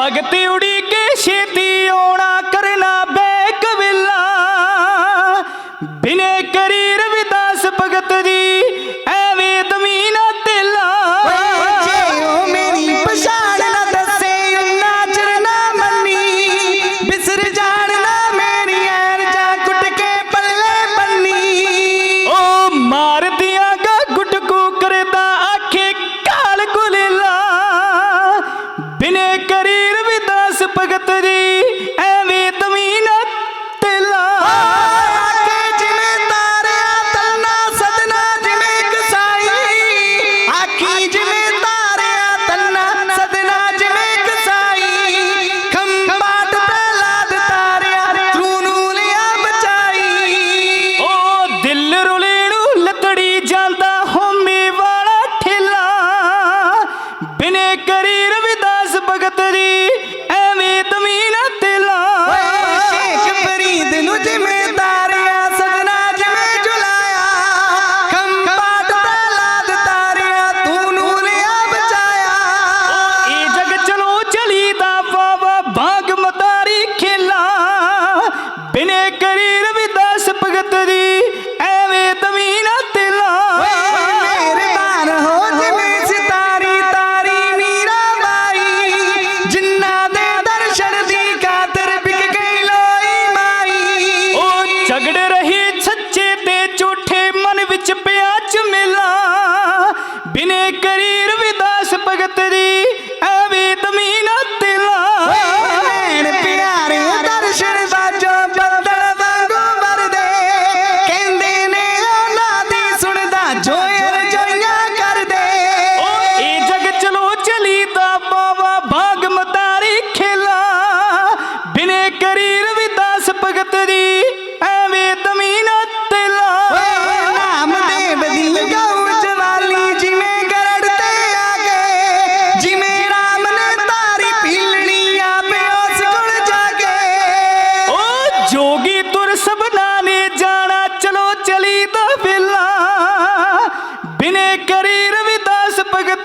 ਭਗਤੀ ਉੜੀ ਕੇ ਛੇਤੀ ਆਉਣਾ ਕਰਨਾ ਬੈ ਕਵਿਲਾ ਬਿਨੇ ਕਰੀ ਰਵਿਦਾਸ ਭਗਤ ਜੀ تدري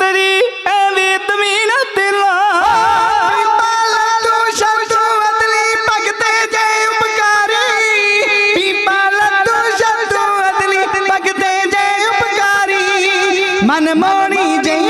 ਰਵਿਦਾਸ ਭਗਤ ਦੀ ਐਵੇਂ ਦਮੀਨ ਤਿਲਾ। ਪੀਪਾ ਲੱਡੂ ਸ਼ਬਦੂ ਅਦਲੀ ਭਗਤੇ ਜੈ